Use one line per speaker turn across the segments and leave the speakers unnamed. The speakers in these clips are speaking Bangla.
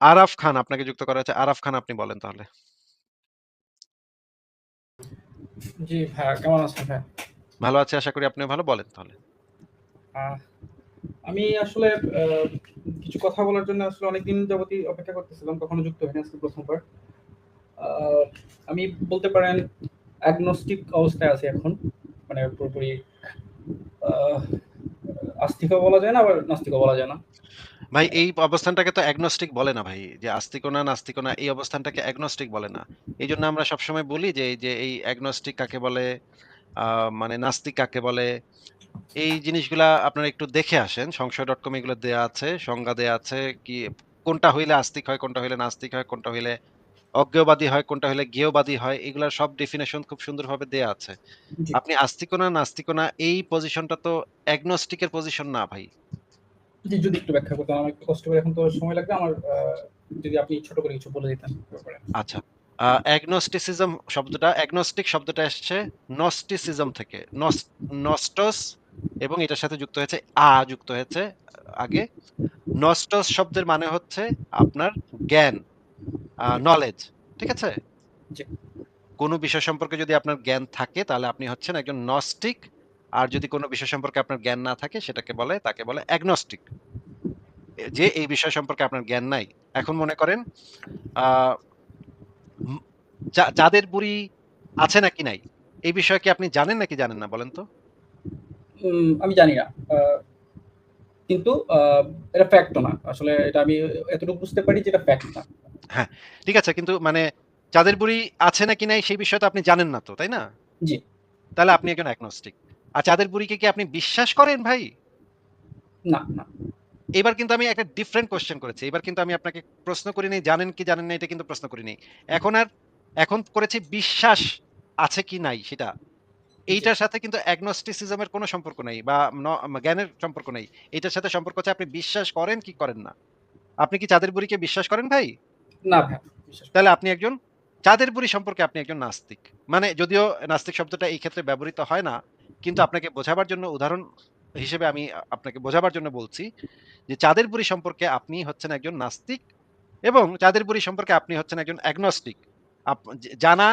আরাফ খান আপনাকে যুক্ত করা হয়েছে। আরাফ খান আপনি বলেন তাহলে।
জি ভাইয়া কেমন আছেন ভাইয়া?
ভালো আছি আশা করি আপনিও ভালো। বলেন তাহলে।
আমি আসলে কিছু কথা বলার জন্য আসলে অনেকদিন যাবতই অপেক্ষা করতেছিলাম। কখনো যুক্ত হইনি আজকে ১ম বার। আমি বলতে পারেন অ্যাগনস্টিক অবস্থায় আছি এখন। মানে পুরোপুরি বলা যায় না আবার বলা যায় না।
ভাই এই অবস্থানটাকে তো অ্যাগনস্টিক বলে না ভাই। যে না, না এই অবস্থানটাকে অ্যাগনস্টিক বলে না। এইজন্য আমরা সবসময় বলি যে এই যে এই অ্যাগনস্টিক কাকে বলে, মানে নাস্তিক কাকে বলে, এই জিনিসগুলা আপনারা একটু দেখে আসেন। সংশয় ডট কম এগুলো দেয়া আছে, সংজ্ঞা দেয়া আছে। কি কোনটা হইলে আস্তিক হয়, কোনটা হইলে নাস্তিক হয়, কোনটা হইলে অজ্ঞেয়বাদী হয়, কোনটা হলে জ্ঞেয়বাদী হয়। এগুলার সব ডেফিনেশন খুব সুন্দরভাবে দেয়া আছে। আপনি আস্তিকও না, নাস্তিকও না এই পজিশনটা তো অ্যাগনস্টিক এর পজিশন না ভাই।
জি, যদি একটু ব্যাখ্যা করতেন আমার কষ্ট করে এখন তো সময় লাগবে আমার যদি আপনি ছোট করে কিছু বলে দিতেন
আচ্ছা। অ্যাগনোস্টিসিজম শব্দটা অ্যাগনস্টিক শব্দটা এসছে নস্টিসিজম থেকে। নস নস্টস এবং এটার সাথে যুক্ত হয়েছে আ যুক্ত হয়েছে আগে। নস্টস শব্দের মানে হচ্ছে আপনার জ্ঞান। নলেজ। ঠিক আছে? কোন বিষয় সম্পর্কে যদি আপনার জ্ঞান থাকে তাহলে আপনি হচ্ছেন একজন নস্টিক। আর যদি কোনো বিষয় সম্পর্কে আপনার জ্ঞান না থাকে সেটাকে বলে তাকে বলে অ্যাগনস্টিক। যে এই বিষয় সম্পর্কে আপনার জ্ঞান নাই। এখন মনে করেন চা বুড়ি আছে নাকি নাই? এই বিষয়ে কি আপনি জানেন নাকি জানেন না বলেন তো?
আমি জানি না। কিন্তু এটা ফ্যাক্ট না। আসলে এটা আমি এতটুকু বুঝতে পারি যে এটা ফ্যাক্ট না।
হ্যাঁ, ঠিক আছে। কিন্তু মানে চাঁদের বুড়ি আছে নাকি নাই সেই বিষয়ে তো আপনি জানেন না তো, তাই না?
জি।
তাহলে আপনি একজন অ্যাগনস্টিক। আর চাঁদের বুড়িকে কি আপনি বিশ্বাস করেন ভাই?
না, না।
এবার কিন্তু আমি একটা ডিফারেন্ট কোয়েশ্চেন করেছি। এবার কিন্তু আমি আপনাকে প্রশ্ন করি নাই জানেন কি জানেন না এটা কিন্তু প্রশ্ন করি নাই। এখন আর এখন করেছি বিশ্বাস আছে কি নাই সেটা। এইটার সাথে কিন্তু অ্যাগনস্টিসিজম এর কোন সম্পর্ক নাই বা জ্ঞানের সম্পর্ক নাই। এটার সাথে সম্পর্ক হচ্ছে আপনি বিশ্বাস করেন কি করেন না। আপনি কি চাঁদের বুড়িকে বিশ্বাস করেন ভাই?
না
তাহলে আপনি একজন চাঁদের বুড়ি সম্পর্কে আপনি একজন নাস্তিক। মানে যদিও নাস্তিক শব্দটা এই ক্ষেত্রে ব্যবহৃত হয় না। কিন্তু আপনাকে বোঝাবার জন্য উদাহরণ হিসেবে আমি আপনাকে বোঝাবার জন্য বলছি যে চাঁদের বুড়ি সম্পর্কে আপনি হচ্ছেন একজন নাস্তিক এবং চাঁদের বুড়ি সম্পর্কে আপনি হচ্ছেন একজন অ্যাগনস্টিক। জানা,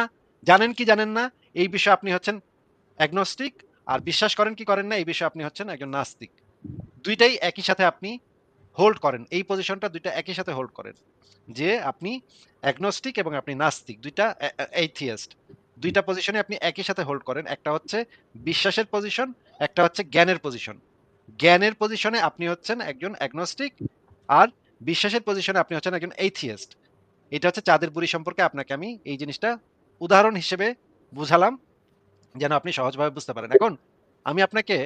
জানেন কি জানেন না, এই বিষয়ে আপনি হচ্ছেন অ্যাগনস্টিক আর বিশ্বাস করেন কি করেন না, এই বিষয়ে আপনি হচ্ছেন একজন নাস্তিক। দুইটাই একই সাথে আপনি হোল্ড করেন। এই পজিশনটা দুইটা একই সাথে হোল্ড করেন। যে আপনি অ্যাগনস্টিক এবং আপনি নাস্তিক ২ টা অ্যা অ্যা এথিয়েস্ট ২ টা পজিশনে আপনি একই সাথে হোল্ড করেন। একটা হচ্ছে বিশ্বাসের পজিশন, একটা হচ্ছে জ্ঞানের পজিশন। জ্ঞানের পজিশনে আপনি হচ্ছেন একজন অ্যাগনস্টিক আর বিশ্বাসের পজিশনে আপনি হচ্ছেন একজন এথিয়েস্ট। এটা হচ্ছে চাঁদের বুড়ি সম্পর্কে আপনাকে আমি এই জিনিসটা উদাহরণ হিসেবে বুঝালাম। যেন আপনি সহজভাবে বুঝতে পারেন। এখন আমি আপনাকে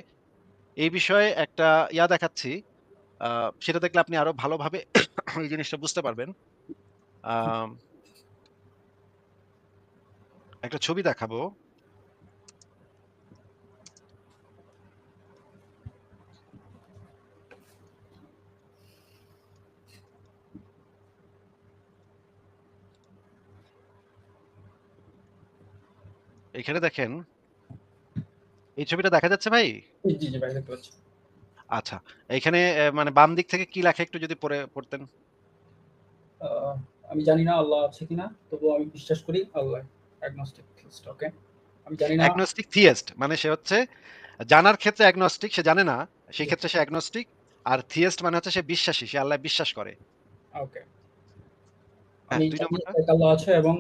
এই বিষয়ে একটা ইয়া দেখাচ্ছি। সেটা দেখলে আপনি আরও ভালোভাবে এই জিনিসটা বুঝতে পারবেন। একটা ছবি দেখাবো। এখানে দেখেন এই ছবিটা দেখা যাচ্ছে ভাই?
জি, জি ভাই দেখতে পাচ্ছি।
আচ্ছা। এইখানে অ্যা মানে বাম দিক থেকে কি লেখা একটু যদি পড়ে পড়তেন?
আমি জানি না আল্লাহ আছে কিনা। তবুও আমি বিশ্বাস করি আল্লাহ অ্যাগনস্টিক থিস্ট ওকে। আমি জানি না
অ্যাগনস্টিক থিয়েস্ট মানে সে হচ্ছে জানার ক্ষেত্রে অ্যাগনস্টিক সে জানে না। সেই ক্ষেত্রে সে অ্যাগনস্টিক। আর থিয়েস্ট মানে হচ্ছে সে বিশ্বাসী। সে আল্লাহ বিশ্বাস করে।
ওকে।
হ্যাঁ,
আমি
২
জানি
নম্বরটা?
এক আল্লাহ আছে এবং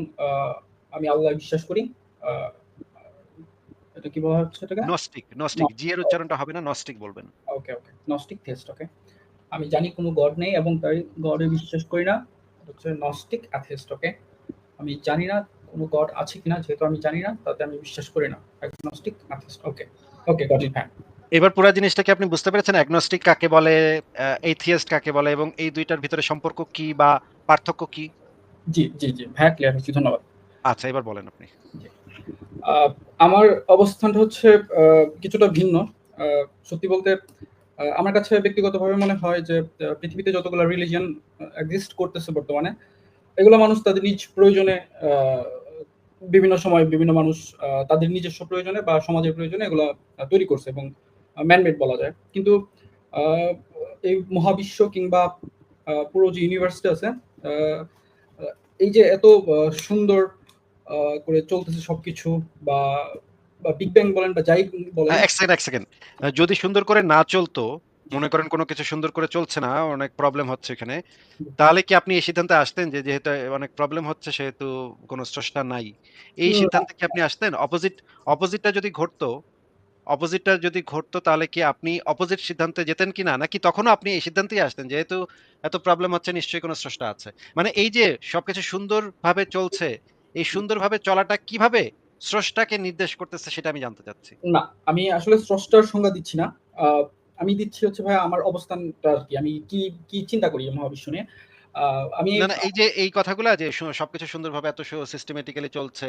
আমি আল্লাহ বিশ্বাস করি। এটা কি বলা হচ্ছে এটাকে?
নস্টিক, নস্টিক। জি এর উচ্চারণটা হবে না, নস্টিক বলবেন।
Okay, okay. Gnostic theist okay. আমি জানি কোন গড নেই এবং তাই গডে বিশ্বাস করি না। হচ্ছে নস্টিক অ্যাথিস্ট ওকে। আমি জানি না কোন গড আছে কিনা যেহেতু আমি জানি না তাতে আমি বিশ্বাস করি না। Agnostic atheist okay. Okay got it fine.
এবার পুরো জিনিসটা কি আপনি বুঝতে পেরেছেন? অ্যাগনস্টিক কাকে বলে, এথিয়েস্ট কাকে বলে এবং এই দুইটার ভিতরে সম্পর্ক কি বা পার্থক্য কি?
জি, জি, জি। ভাইয়া ক্লিয়ার হয়েছি। ধন্যবাদ।
আচ্ছা এবার বলেন আপনি।
আমার অবস্থানটা হচ্ছে কিছুটা ভিন্ন। সত্যি বলতে আমার কাছে ব্যক্তিগতভাবে মনে হয় যে পৃথিবীতে যতগুলা রিলিজিয়ন এক্সিস্ট করতেছে বর্তমানে, এগুলো মানুষ তাদের নিজ প্রয়োজনে বিভিন্ন সময় বিভিন্ন মানুষ তাদের নিজস্ব প্রয়োজনে বা সমাজের প্রয়োজনে এগুলো তৈরি করছে এবং আ ম্যান মেড বলা যায়। কিন্তু এই মহাবিশ্ব কিংবা পুরো যে ইউনিভার্সটা আছে এই যে এত সুন্দর করে চলতেছে সবকিছু বা, বা বিগ ব্যাং বলেন বা যাই বলেন
আ ১ সেকেন্ড, ১ সেকেন্ড। যদি সুন্দর করে না চলতো, মনে করেন কোন কিছু সুন্দর করে চলছে না, অনেক প্রবলেম হচ্ছে এখানে। তাহলে কি আপনি এই সিদ্ধান্তে আসতেন যে যেহেতু অনেক প্রবলেম হচ্ছে সেহেতু কোন স্রষ্টা নাই। এই
না।
সিদ্ধান্তে কি আপনি আসতেন? অপোজিট অপোজিটটা যদি ঘটতো অপোজিটটা যদি ঘটতো তাহলে কি আপনি অপোজিট সিদ্ধান্তে যেতেন কিনা? নাকি তখনও আপনি এই সিদ্ধান্তেই আসতেন যেহেতু এত প্রবলেম হচ্ছে নিশ্চয়ই কোন স্রষ্টা আছে। মানে এই যে সবকিছু সুন্দরভাবে চলছে, এই সুন্দরভাবে চলাটা কীভাবে স্রষ্টাকে নির্দেশ করতেছে সেটা আমি জানতে চাচ্ছি।
না, আমি আসলে স্রষ্টার সংজ্ঞা দিচ্ছি না। আমি দিচ্ছি হচ্ছে ভাই আমার অবস্থানটা আর কি আমি কি, কি চিন্তা করি মহাবিশ্ব নিয়ে। আমি
না, না এই যে এই কথাগুলো যে সবকিছু সুন্দরভাবে এত সিস্টেমেটিক্যালি চলছে,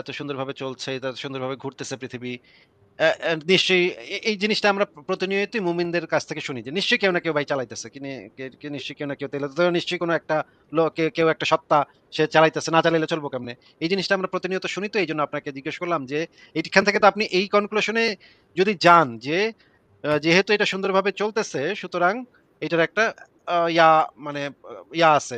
এত সুন্দরভাবে চলছে, এত সুন্দরভাবে ঘুরতেছে পৃথিবী। নিশ্চয়ই এই জিনিসটা আমরা প্রতিনিয়তই মুমিনদের কাছ থেকে শুনি যে নিশ্চয়ই কেউ না কেউ ভাই চালাইতেছে। কি নিশ্চয়ই কেউ না কেউ তাইলে তো নিশ্চয়ই কোন একটা কেউ একটা সত্তা সে চালাইতেছে। না চালাইলে চলবো কেমনে? এই জিনিসটা আমরা প্রতিনিয়ত শুনি তো এইজন্য আপনাকে জিজ্ঞেস করলাম যে এইখান থেকে তো আপনি এই কনক্লুশন যদি যান যে যেহেতু এটা সুন্দরভাবে চলতেছে সুতরাং এটার একটা ইয়া মানে ইয়া আছে,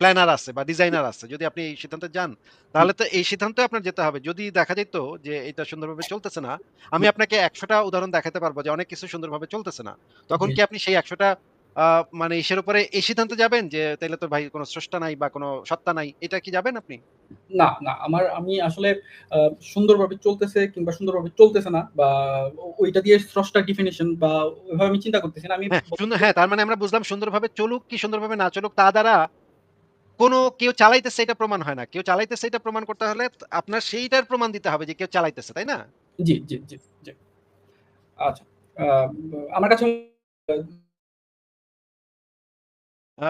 প্ল্যানার আছে বা ডিজাইনার আছে। যদি আপনি এই সিদ্ধান্তে যান, তাহলে তো এই সিদ্ধান্তে আপনার যেতে হবে। যদি দেখা যাইত যে এটা সুন্দরভাবে চলতেছে না, আমি আপনাকে ১০০ টা উদাহরণ দেখাতে পারব যে অনেক কিছু সুন্দরভাবে চলতেছে না। তখন কি আপনি সেই ১০০ টা আ মানে ইসের উপরে এই সিদ্ধান্তে যাবেন যে তাইলে তো ভাই কোন স্রষ্টা নাই বা কোন সত্তা নাই। এটা কি যাবেন আপনি?
না, না আমার আমি আসলে সুন্দরভাবে চলতেছে কিংবা সুন্দরভাবে চলতেছে না বা ওইটা দিয়ে স্রষ্টার ডেফিনিশন বা ওইভাবে আমি চিন্তা করতেছি না। আমি
হ্যাঁ, হ্যাঁ, তার মানে আমরা বুঝলাম সুন্দরভাবে চলুক কি সুন্দরভাবে না চলুক তা দ্বারা কোন কেউ চালাইতেছে এটা প্রমাণ হয় না। কেউ চালাইতেছে এটা প্রমাণ করতে হলে আপনার সেইটার প্রমাণ দিতে হবে যে কেউ চালাইতেছে, তাই না?
জি, জি, জি, জি। আচ্ছা। আমার কাছে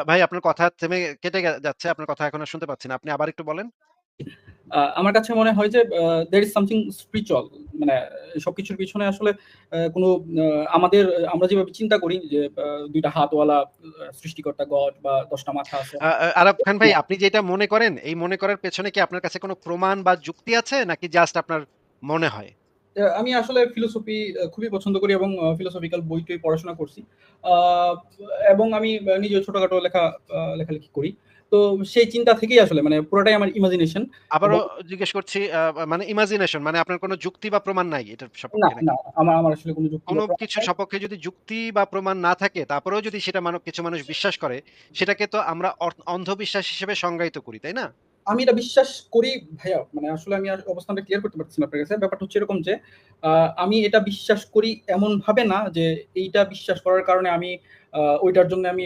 ভাই আপনার কথা থেমে কেটে যাচ্ছে। আপনার কথা এখন শুনতে পাচ্ছি না। আপনি আবার একটু বলেন।
আমার কাছে মনে হয় যে আ ইজ সামথিং spiritual মানে সবকিছুর পিছনে আসলে কোনো আমাদের আমরা যেভাবে চিন্তা করি যে আ ২ টা হাতওয়ালা সৃষ্টিকর্তা গড বা ১০ টা মাথা আছে।
আ আ খান ভাই আপনি যেটা মনে করেন, এই মনে করার পেছনে কি আপনার কাছে কোনো প্রমাণ বা যুক্তি আছে নাকি জাস্ট আপনার মনে হয়?
আমি আসলে ফিলোসফি খুবই পছন্দ করি এবং ফিলোসফিক্যাল বই-টই পড়াশোনা করছি। এবং আমি আ নিজেও ছোটখাটো লেখা লেখালেখি করি। তো সেই চিন্তা থেকেই আসলে মানে পুরাটাই আমার ইমাজিনেশন
আবারও জিজ্ঞেস করছি মানে ইমাজিনেশন মানে আপনার কোন যুক্তি বা প্রমাণ নাই এটার সপক্ষে
না আমার আমার আসলে কোন যুক্তি
কোন
নাই।
সপক্ষে যদি যুক্তি বা প্রমাণ না থাকে তারপরেও যদি সেটা কিছু মানুষ বিশ্বাস করে, সেটাকে তো আমরা অন্ধবিশ্বাস হিসেবে সংজ্ঞায়িত করি, তাই না?
আমি এটা বিশ্বাস করি ভাইয়া মানে আসলে আমি অবস্থানটা ক্লিয়ার করতে পারতেছি না আপনার কাছে। ব্যাপারটা হচ্ছে এরকম যে আমি এটা বিশ্বাস করি এমন ভাবে না যে এইটা বিশ্বাস করার কারণে আমি ওইটার জন্য আমি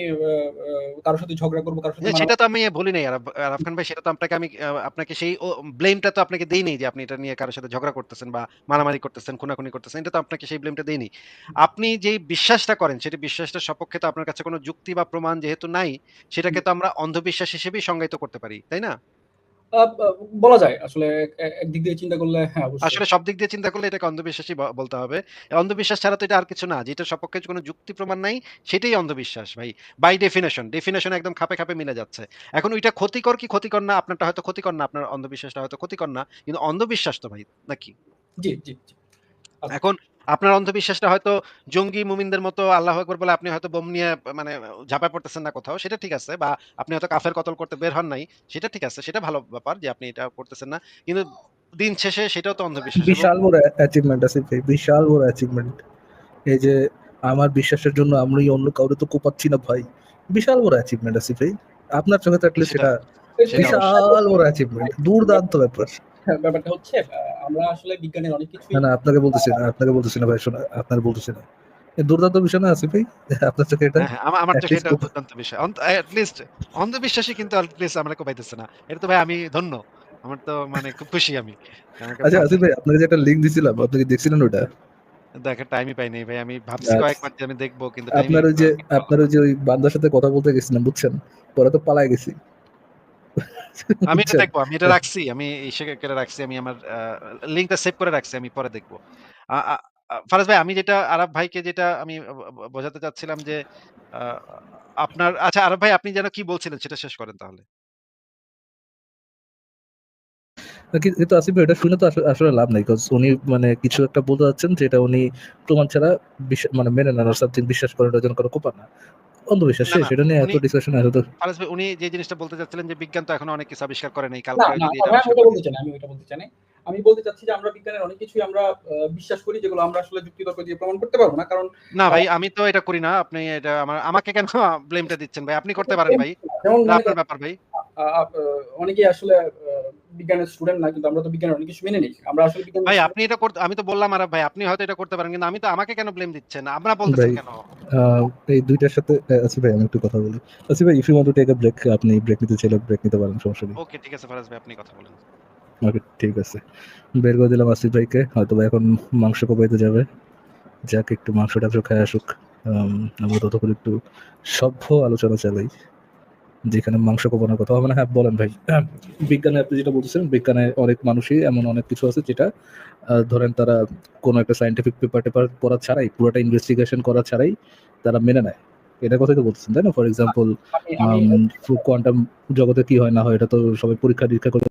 কারও সাথে ঝগড়া করব, কারও সাথে
সেটা তো আমি বলি নাই আরাফ আরাফ খান ভাই সেটা তো আপনাকে আমি আপনাকে সেই ও ব্লেম টা তো আপনাকে দেই নাই যে আপনি এটা নিয়ে কারও সাথে ঝগড়া করতেছেন বা মারামারি করতেছেন, খুনাখুনি করতেছেন। এটা তো আপনাকে সেই ব্লেম টা দেই নাই। আপনি যে বিশ্বাসটা করেন সেটা বিশ্বাসটার সপক্ষে তো আপনার কাছে কোন যুক্তি বা প্রমাণ যেহেতু নাই, সেটাকে তো আমরা অন্ধবিশ্বাস হিসেবেই সংজ্ঞায়িত করতে পারি, তাই না?
বলা যায় আসলে একদিক দিয়ে চিন্তা করলে হ্যাঁ,
আসলে সব দিক দিয়ে চিন্তা করলে এটাকে অন্ধবিশ্বাসই বলতে হবে। অন্ধবিশ্বাস ছাড়া তো এটা আর কিছু না। যেটার সপক্ষে কোন যুক্তি প্রমাণ নাই সেটাই অন্ধবিশ্বাস ভাই। বাই ডেফিনিশন, ডেফিনিশন একদম খাপে, খাপে মিলে যাচ্ছে। এখন ওইটা ক্ষতিকর কি ক্ষতিকর না আপনারটা হয়তো ক্ষতিকর না, আপনার অন্ধবিশ্বাসটা হয়তো ক্ষতিকর না। কিন্তু অন্ধবিশ্বাস তো ভাই, নাকি?
জি, জি, জি। আচ্ছা।
এখন আপনার অন্ধবিশ্বাসটা হয়তো জঙ্গি মুমিনদের মতো আল্লাহু আকবার বলে আপনি হয়তো বোম নিয়ে মানে ঝাঁপায় পড়তেছেন না কোথাও, সেটা ঠিক আছে। বা আপনি হয়তো কাফের কতল করতে বের হন নাই, সেটা ঠিক আছে। সেটা ভালো ব্যাপার যে আপনি এটা করতেছেন না। কিন্তু দিন শেষে সেটাও তো অন্ধবিশ্বাস
বিশাল বড় অ্যাচিভমেন্ট আসিফ ভাই, বিশাল বড় অ্যাচিভমেন্ট। এই যে আমার বিশ্বাসের জন্য আমি অন্য কাউরে তো কোপাচ্ছি না ভাই। বিশাল বড় অ্যাচিভমেন্ট আছে ভাই। আপনার চোখে এটলিস্ট
সেটা।
বিশাল বড় অ্যাচিভমেন্ট। দুর্দান্ত ব্যাপার।
ব্যাপারটা হচ্ছে আমরা আসলে বিজ্ঞানের অনেক কিছুই
না, না আপনাকে বলতেছি না, আপনাকে বলতেছি না ভাই শোনা আপনার বলতেছি না। দুর্দান্ত বিষয় না আসিফ ভাই? আপনার চোখে এটা
হ্যাঁ, হ্যাঁ। আমার চোখে এটা দুর্দান্ত বিষয়। অন্ত লিস্ট অন্ধবিশ্বাসী কিন্তু লিস্ট আমরা কোপাইতেছে না। এটা তো ভাই আমি ধন্য। আমার তো মানে খুব খুশি আমি।
আচ্ছা আসিফ ভাই আপনাকে যে একটা লিঙ্ক দিছিলাম, আপনি কি দেখছিলেন ওটা?
দেখার টাইমই পাই নাই ভাই। আমি ভাবছি
আচ্ছা।
কয়েকবার যে আমি দেখব কিন্তু
আপনার ওই যে আপনার ওই যে ওই বান্দার সাথে কথা বলতে গেছিলাম বুঝছেন? পরে তো পালায় গেছি।
আমি এটা
বুঝছেন?
দেখব। আমি এটা রাখছি। আমি করে রাখছি। আমি আমার লিঙ্কটা সেভ করে রাখছি। আমি পরে দেখব। ফারাজ ভাই আমি যেটা আরাফ ভাইকে যেটা আমি বোঝাতে চাচ্ছিলাম যে আপনার আচ্ছা আরাফ ভাই আপনি যেন কি বলছিলেন সেটা শেষ করেন তাহলে।
কিন্তু আসিফ ভাই এটা শুনে তো আসলে লাভ নাই। উনি মানে কিছু একটা বলতে চাচ্ছেন যেটা উনি প্রমাণ ছাড়া মানে মেনে নেন সামথিং বিশ্বাস করেন কারও কোপা না। অন্ধবিশ্বাস
না,
শেষ এটা নিয়ে এত ডিসকাশন এত তো
ফারাজ ভাই উনি যে জিনিসটা বলতে চাচ্ছিলেন যে বিজ্ঞান তো এখনও অনেক কিছু আবিষ্কার করে নাই। কালকে
আমি ওটা বলতে চাই আমি ওটা বলতে চাই আমি বলতে চাচ্ছি যে আমরা বিজ্ঞানের অনেক কিছুই আমরা বিশ্বাস করি যেগুলো আমরা আসলে যুক্তিতর্ক দিয়ে প্রমাণ করতে পারব না। কারণ
না ভাই আমি তো এটা করি না। আপনি এটা আমার আমাকে কেন ব্লেমটা দিচ্ছেন ভাই? আপনি করতে পারেন ভাই। আপনার ব্যাপার ভাই।
অনেকেই আসলে বিজ্ঞানের স্টুডেন্ট না কিন্তু আমরা তো বিজ্ঞানের অনেক কিছু মেনে নেই। আমরা আসলে বিজ্ঞান
ভাই আপনি এটা করতে আমি তো বললাম আরাফ ভাই আপনি হয়তো এটা করতে পারেন কিন্তু আমি তো আমাকে কেন ব্লেম দিচ্ছেন? আপনারা বলতেছেন কেন?
আহ, এই দুইটার সাথে আসিফ ভাই আমি একটু কথা বলি। আসিফ ভাই if you want to take a break আপনি ব্রেক নিতে চাইলে ব্রেক নিতে পারেন সমস্যা নেই।
ওকে ঠিক আছে ফারাজ ভাই আপনি কথা বলেন।
ওকে ঠিক আছে। বের করে দিলাম আসিফ ভাইকে হয়তো এখন মাংস কোপাইতে যাবে। যাক একটু মাংস টাংস খায় আসুক। আমরা ততক্ষণ একটু সভ্য আলোচনা চালাই। যেখানে মাংস কোপানোর কথা। হবে না হ্যাঁ বলেন ভাই বিজ্ঞানে আপনি যেটা বলতেছেন বিজ্ঞানে অনেক মানুষই এমন অনেক কিছু আছে যেটা ধরেন তারা কোনো একটা সাইন্টিফিক পেপার টেপার পড়া ছাড়াই পুরোটা ইনভেস্টিগেশন করা ছাড়াই তারা মেনে নেয়। এটা কথাই তো বলতেছেন তাই না? ফর এক্সাম্পল কোয়ান্টাম জগতে কি হয় না হয় এটা তো সবাই পরীক্ষা নিরীক্ষা করে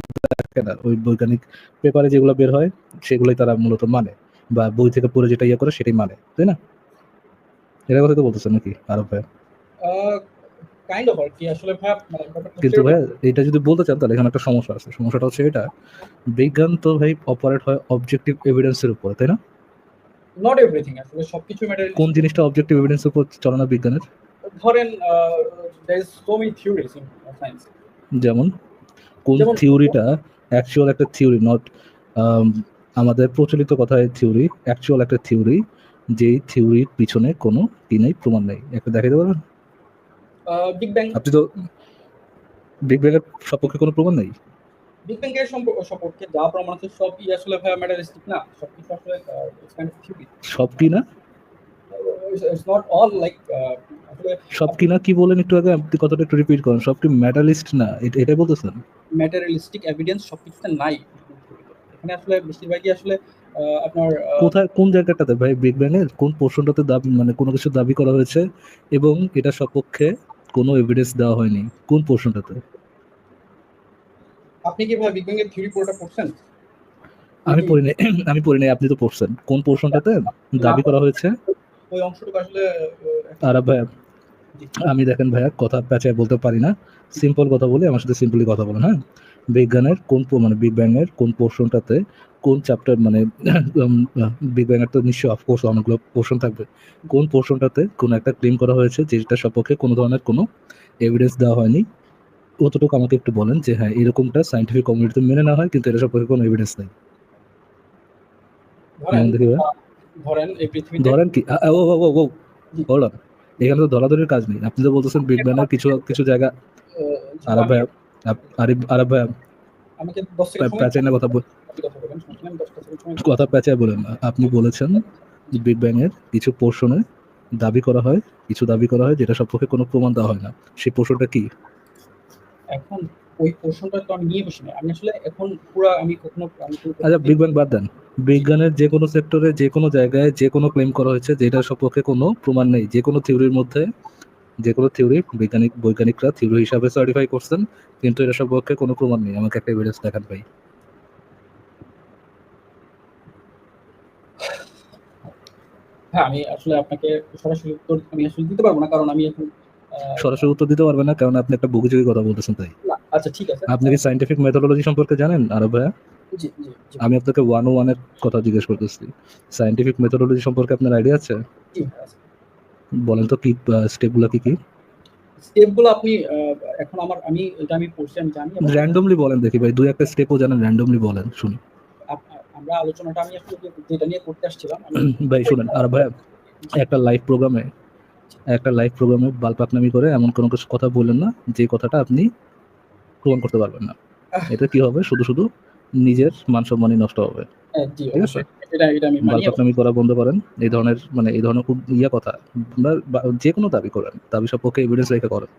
দেখে না। ওই বৈজ্ঞানিক পেপারে যেগুলো বের হয় সেগুলোই তারা মূলত মানে বা বই থেকে পড়ে যেটা ইয়ে করে সেটাই মানে তাই না? এটা কথাই তো বলতেছেন নাকি আরব ভাই?
কাইন্ড অফ আরকি আসলে ভাই মানে
কিন্তু ভাই এটা যদি বলতে চান তাহলে এখানে একটা সমস্যা আছে। সমস্যাটা হচ্ছে এটা বিজ্ঞান তো ভাই অপারেট হয় অবজেক্টিভ এভিডেন্সের উপর তাই না?
নট এভরিথিং আসলে সবকিছু ম্যাটার
কোন জিনিসটা অবজেক্টিভ এভিডেন্সের উপর চলে না বিজ্ঞানের?
ধরেন there is so many theories in science
যেমন কোন থিওরিটা অ্যাকচুয়াল একটা থিওরি নট আমাদের প্রচলিত কথায় থিওরি অ্যাকচুয়াল একটা থিওরি যেই থিওরির পিছনে কোনো কি নেই প্রমাণ নেই। একটা দেখাতে পারবেন?
বিগ ব্যাং
আপনি তো বিগ ব্যাং এর সপক্ষে কোনো প্রমাণ নেই?
বিগ ব্যাং এর সম্পর্ক সম্পর্কে যা প্রমাণ আছে সবই আসলে ভাই ম্যাটারিস্টিক না সবকিছু আসলে
সব কি না?
ইটস নট অল লাইক
সব কি না কি বলেন একটু আগে আপনি কথাটা একটু রিপিট করেন। সব কি মেটালিস্ট না? এটা- এটাই বলতেছেন?
ম্যাটেরিয়ালিস্টিক এভিডেন্স সবকিছুতে নাই। এখানে আসলে বেশিরভাগই আসলে আপনার
কোথায় কোন জায়গাটাতে ভাই বিগ ব্যাং এর কোন পোর্শনটাতে দাবি মানে কোনো কিছু দাবি করা হয়েছে এবং এটা সপক্ষে কোনো এভিডেন্স দেওয়া হয়নি। কোন পোর্শনটাতে?
আপনি কি ভাই বিগ ব্যাং এর থিওরি পুরোটা পড়ছেন?
আমি পড়ি নাই আমি পড়ি নাই আপনি তো পড়ছেন। কোন পোর্শনটাতে দাবি করা হয়েছে?
ওই অংশটুকু আসলে
আরে
ভাই
আমি দেখেন ভাইয়া কথা প্যাচায় বলতে পারি না। সিম্পল কথা বলি আমার সাথে সিম্পলি কথা বলেন হ্যাঁ? বিজ্ঞানের কোন মানে বিগ ব্যাং এর কোন পোর্শনটাতে কোন চ্যাপ্টার মানে বিগ ব্যাং এর তো নিশ্চয়ই অফকোর্স অনেকগুলো পোর্শন থাকবে। কোন পোর্শনটাতে কোন একটা ক্লেম করা হয়েছে যেটা সপক্ষে কোনো ধরনের কোনো এভিডেন্স দেওয়া হয়নি? অতটুকু আমাকে একটু বলেন যে হ্যাঁ এরকমটা সাইন্টিফিক কমিউনিটিতে মেনে না হয় কিন্তু এটা সপক্ষে কোনো এভিডেন্স নেই।
ধরেন এই পৃথিবীতে
কি? ও ও ও ও। এখানে তো ধরাধরির কাজ নেই। আপনি তো বলতেছেন বিগ ব্যানের কিছু কিছু জায়গা আরব ভাই আরিফ আরব ভাই
আমাকে 10 সেকেন্ড সময়
কথা বল
কথা বলেন সমস্যা নেই, আমি 10 সেকেন্ড সময়
কথা প্যাচায় বলেন। আপনি বলেছেন বিগ ব্যাং এর কিছু পোর্শনে দাবি করা হয় কিছু দাবি করা হয় যেটা সপক্ষে কোনো প্রমাণ দেওয়া হয় না। সেই পোর্শনটা কি?
এখন ওই পোর্শনটা তো আমি নিয়ে বসি না আমি আসলে এখন পুরো আমি কখনো
আচ্ছা বিগ ব্যাং বাদ দেন। বিজ্ঞানের যে কোনো সেক্টরে যে কোনো জায়গায় যে কোনো ক্লেম করা হয়েছে যেটা সপক্ষে কোনো প্রমাণ নেই। যে কোনো থিওরির মধ্যে যে কোনো থিওরি বৈজ্ঞানিক বৈজ্ঞানিকরা থিওরি হিসাবে সার্টিফাই করছেন কিন্তু এটা সপক্ষে কোনো প্রমাণ নেই। আমাকে একটা এভিডেন্স দেখান ভাই।
হ্যাঁ আমি আসলে আপনাকে সরাসরি উত্তর আমি আসলে দিতে পারব না কারণ আমি এখন
সরাসরি উত্তর দিতে পারবেন না কারণ আপনি একটা বুকিযোগী কথা বলতেছেন তাই।
আচ্ছা ঠিক আছে।
আপনি কি সাইন্টিফিক মেথোডোলজি সম্পর্কে জানেন আরব ভাইয়া? আমি আপনাকে ওয়ান ও ওয়ানের কথা জিজ্ঞেস করতেছি। সাইন্টিফিক মেথোডোলজি সম্পর্কে আপনার আইডিয়া আছে?
জি
বলেন তো কি স্টেপগুলো কি কি?
স্টেপগুলো আপনি এখন আমার আমি এটা আমি পড়ছি আমি জানি
র্যান্ডমলি বলেন দেখি ভাই দুই একটা স্টেপও জানেন র্যান্ডমলি বলেন শুনি।
আমরা আলোচনাটা আমি যে- যেটা নিয়ে করতে আসছিলাম
ভাই শুনেন আর ভাই একটা লাইভ প্রোগ্রামে একটা লাইভ প্রোগ্রামে বালপাকনামি করে এমন কোনো কিছু কথা বললেন না যে কথাটা আপনি প্রমাণ করতে পারবেন না। এটা কি হবে? শুধু শুধু নিজের মান সম্মানই নষ্ট হবে।
হ্যাঁ,
ঠিক আছে। বালপাকনামি করা বন্ধ করেন। এই ধরনের মানে এই ধরনের খুব ইয়ে কথা। যে কোনো দাবি করেন। দাবি সপক্ষে এভিডেন্স রেখে করেন।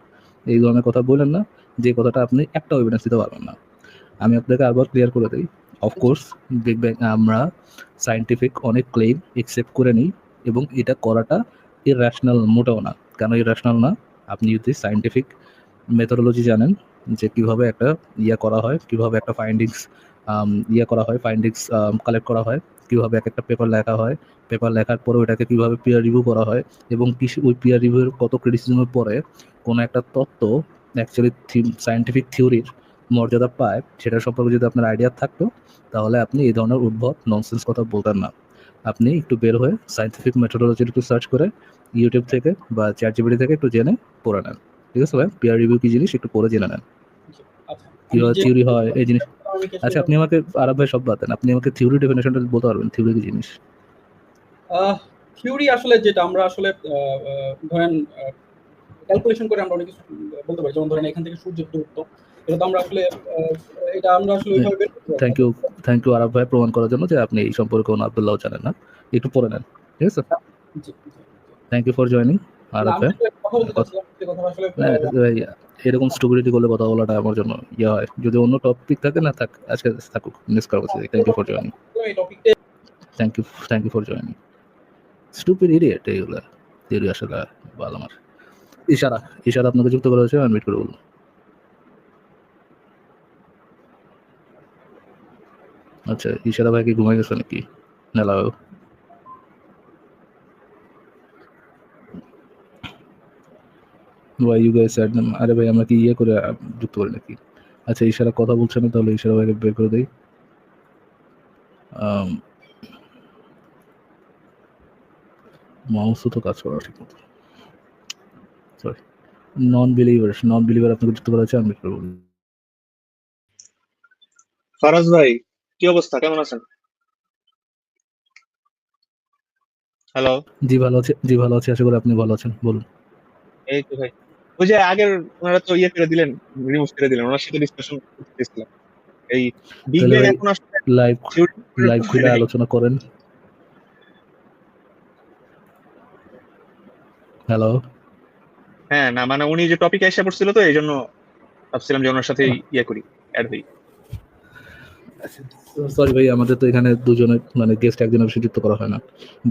এই ধরনের কথা বললেন না। যে কথাটা আপনি একটা এভিডেন্স দিতে পারবেন না। আমি আপনাকে আবার ক্লিয়ার করে দিই। অফকোর্স বিগ ব্যাং আমরা সাইন্টিফিক অনেক ক্লেম একসেপ্ট করে নিই এবং এটা করাটা ইরাশনাল মোটেও না। কেন ইরাশনাল না? আপনি যদি সাইন্টিফিক মেথোডোলজি জানেন যে কীভাবে একটা ইয়া করা হয়, কীভাবে একটা ফাইন্ডিংস ইয়া করা হয় ফাইন্ডিংস কালেক্ট করা হয় কীভাবে এক একটা পেপার লেখা হয় পেপার লেখার পরে ওটাকে কীভাবে পিয়ার রিভিউ করা হয় এবং কি ওই পিয়ার রিভিউয়ের কত ক্রিটিসিজমের পরে কোনো একটা তত্ত্ব অ্যাকচুয়ালি সায়েন্টিফিক থিওরির মর্যাদা পায় সেটা সম্পর্কে যদি আপনার আইডিয়া থাকতো তাহলে আপনি এই ধরনের উদ্ভব ননসেন্স কথা বলতেন না। আপনি একটু বের হয়ে সায়েন্টিফিক মেথোডোলজি একটু সার্চ করে ইউটিউব থেকে বা চ্যাট জিবিটি থেকে একটু জেনে পড়ে নেন। ঠিক আছে ভাই? পিয়ার রিভিউ কি জিনিস? একটু পড়ে জেনে নেন।
আচ্ছা
কীভাবে থিওরি হয় এই জিনিস আচ্ছা আপনি আমাকে আরব ভাই সব বাদ আপনি আমাকে থিওরি ডেফিনেশনটা বলতে পারবেন থিওরি কি জিনিস?
থিওরি আসলে যেটা আমরা আসলে ধরেন ক্যালকুলেশন করে আমরা অনেক কিছু বলতে পারি। যেমন ধরেন এখান থেকে সূর্যের দূরত্ব এটা তো আমরা আসলে এটা আমরা আসলে ওইভাবে পারি না।
Thank you thank you Arab ভাই প্রমাণ করার জন্য যে আপনি এই সম্পর্কে কোনো আব্দুল্লাহ জানেন না। একটু পড়ে নেন ঠিক আছে। Thank you for joining Arab ভাই।
কথা বলতে কথা আসলে
ভাই, এরকম স্টুপিডিটি করলে কথা বলাটা আমার জন্য ইয়ে হয়। যদি অন্য টপিক থাকে, না থাক, আজকে থাকুক। মিস করা উচিত thank you for joining thank you thank you for joining stupid idiot এইগুলো। থিওরি আসলে ভালো আমার। ইশারা ইশারা আপনাকে যুক্ত করা হয়েছে আনমিট করে বলুন আচ্ছা ইশারা ভাই কি ঘুমাই গেছে নাকি? না ওয়াই ইউ গাইস স্যাড আরে ভাই আমরা কি ইয়ে করে যুক্ত করি নাকি? আচ্ছা ইশারা কথা বলছে না তাহলে ইশারা ভাইকে বের করে দেই। মাউসও তো কাজ করা ঠিক মতো। Sorry non believer non believer আপনাকে যুক্ত করা আছে আমি বের করে
ফারাজ ভাই কি অবস্থা? কেমন আছেন? হ্যালো
জি ভালো আছে জি ভালো আছে আশা করি আপনি ভালো আছেন বলুন।
এই তো ভাই। ওই যে আগের ওনারা তো ইয়ে করে দিলেন রিমুভ করে দিলেন ওনার সাথে ডিসকাশন করতেছিলাম। এই বিগ ব্যাং এখন আসলে
লাইভ লাইভ খুলে আলোচনা করেন। হ্যালো
হ্যাঁ না মানে উনি যে টপিক এসে পড়ছিল তো এই জন্য ভাবছিলাম যে ওনার সাথে ইয়ে করি অ্যাড হই।
সরি ভাই আমাদের তো এখানে দুজনে মানে গেস্ট একজনের বেশি যুক্ত করা হয় না।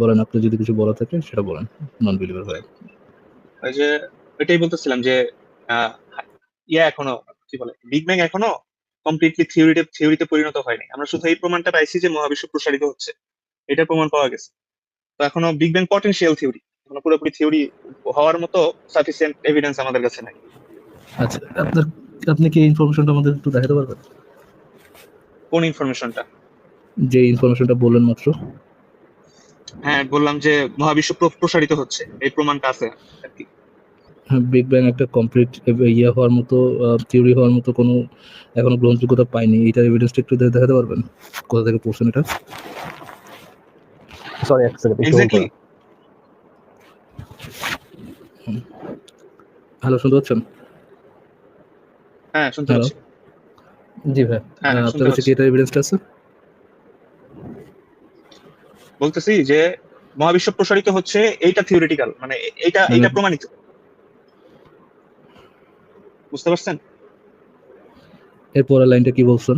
বলেন আপনি যদি কিছু বলা থাকে সেটা বলেন। নন বিলিভার ভাই
ওই যে ওইটাই বলতেছিলাম যে ইয়া এখনও কি বলে বিগ ব্যাং এখনও কমপ্লিটলি থিওরিতে থিওরিতে পরিণত হয়নি। আমরা শুধু এই প্রমাণটা পাইছি যে মহাবিশ্ব প্রসারিত হচ্ছে। এটা প্রমাণ পাওয়া গেছে। তো এখনও বিগ ব্যাং পটেনশিয়াল থিওরি এখনও পুরোপুরি থিওরি হওয়ার মতো সাফিসিয়েন্ট এভিডেন্স আমাদের কাছে নাই।
আচ্ছা আপনার আপনি কি ইনফরমেশনটা আমাদের একটু দেখাতে পারবেন?
কোন ইনফরমেশনটা
যে ইনফরমেশনটা বললেন মাত্র।
হ্যাঁ বললাম যে মহাবিশ্ব প্রসারিত হচ্ছে এই প্রমাণটা আছে আর কি।
বিগ ব্যাং একটা কমপ্লিট ইয়ে হওয়ার মতো থিওরি হওয়ার মতো কোনো এখনও গ্রহণযোগ্যতা পাইনি। এইটার এভিডেন্সটা একটু দেখাতে পারবেন? কোথা থেকে পড়ছেন এটা? সরি এক সেকেন্ড হ্যালো শুনতে পাচ্ছেন?
হ্যাঁ শুনতে পাচ্ছি।
জি ভাই।
হ্যাঁ
আপনার কাছে কি এটার এভিডেন্সটা আছে?
বলতেছি যে মহাবিশ্ব প্রসারিত হচ্ছে এইটা থিওরিটিক্যাল মানে এইটা এইটা প্রমাণিত। বুঝতে পারছেন?
এর পরের লাইনটা কি বলছেন?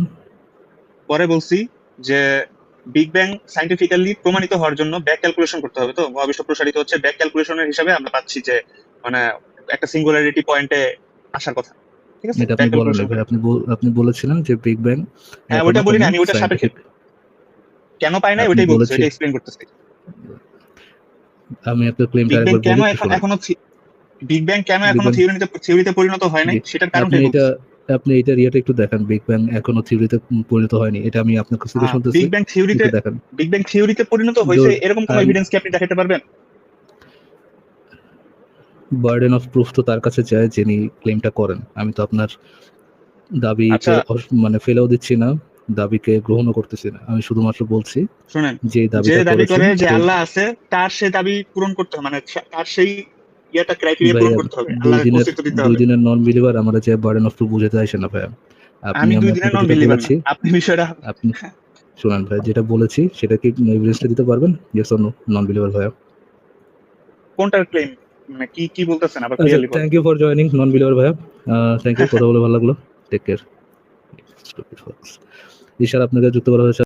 পরে বলছি যে বিগ ব্যাং সাইন্টিফিক্যালি প্রমাণিত হওয়ার জন্য ব্যাক ক্যালকুলেশন করতে হবে তো। মহাবিশ্ব প্রসারিত হচ্ছে ব্যাক ক্যালকুলেশনের হিসাবে আমরা পাচ্ছি যে মানে একটা সিঙ্গুলারিটি পয়েন্টে আসার কথা। ঠিক আছে?
এটা আপনি বলেন আপনি আপনি বলেছিলেন যে বিগ ব্যাং
হ্যাঁ, ওটা বলি না, আমি ওটা সাপেক্ষে কেন পাই না ওইটাই বলছি। ওইটা এক্সপ্লেন করতেছি।
আমি আপনার ক্লেমটা
ব্যাং কেন এখন এখনও বিগ ব্যাং কেন
এখনও
থিওরিতে থিওরিতে পরিণত হয় নাই? সেটার
এটা আপনি এটা রিয়াটা একটু দেখান বিগ ব্যাং এখনও থিওরিতে পরিণত হয়নি এটা আমি আপনার কাছ থেকে শুনতেছি
বিগ ব্যাং থিওরিতে
দেখান।
বিগ ব্যাং থিওরিতে পরিণত হয়েছে এরকম কোনো এভিডেন্স কি আপনি দেখাতে পারবেন?
বার্ডেন অফ প্রুফ তো তার কাছে যায় যিনি ক্লেমটা করেন। আমি তো আপনার দাবিকে
আচ্ছা।
মানে ফেলেও দিচ্ছি না দাবিকে গ্রহণও করতেছি না। আমি শুধুমাত্র বলছি
শুনেন
যে
দাবি করে যে আল্লাহ আছে তার সে দাবি পূরণ করতে হবে মানে তার সেই ইয়েটা ক্রাইটেরিয়া পূরণ করতে হবে।
দুই
আল্লাহর
দিনের দুই নন বিলিভার আমরা যে বার্ডেন অফ প্রুফ বুঝাতে আসে না ভাইয়া
আমি দুই দিনের নন বিলিভার আপনি বিষয়টা
আপনি শুনেন ভাই যেটা বলেছি সেটা কি এভিডেন্সটা দিতে পারবেন? Yes or no non believer ভাইয়া।
কোনটার ক্লেম মানে কি কি বলতেছেন আবার clearly
thank you for joining non believer ভাইয়া। থ্যাংক ইউ কথা বলে ভালো লাগল। টেক কেয়ার ইশার আপনাকে যুক্ত করা হয়েছে